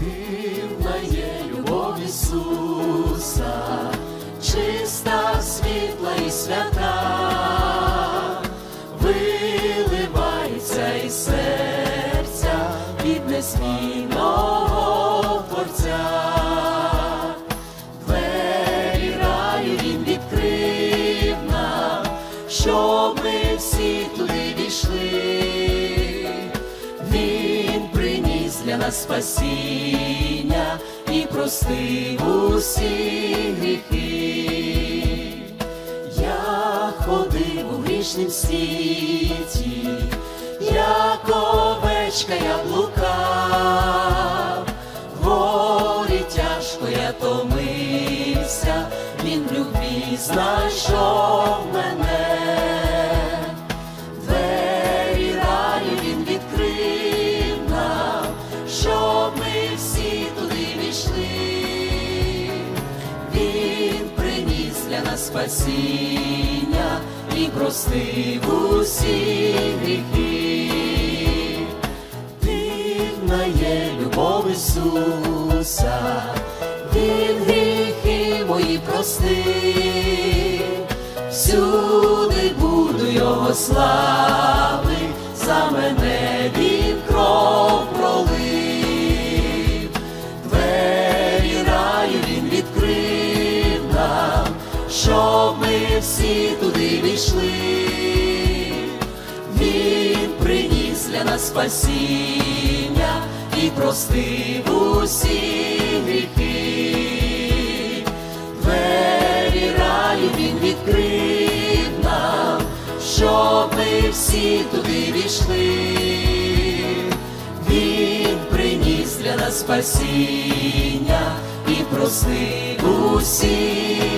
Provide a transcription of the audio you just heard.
дивна є любов Ісуса, чиста, світла і свята, виливається із серця від несмійного творця. Щоб ми всі туди нас спасіння і простив усі гріхи. Я ходив у грішнім світі, як овечка я блукав, горі тяжко я томився, він в любві знайшов мене, всі туди війшли. Він приніс для нас спасіння і простив усі гріхи. Дивна є любов Ісуса, Він гріхи мої простив, всюди буду Його слави, всі туди війшли. Він приніс для нас спасіння і простив усі гріхи. Двері раю він відкрив нам, щоб ми всі туди війшли. Він приніс для нас спасіння і простив усі.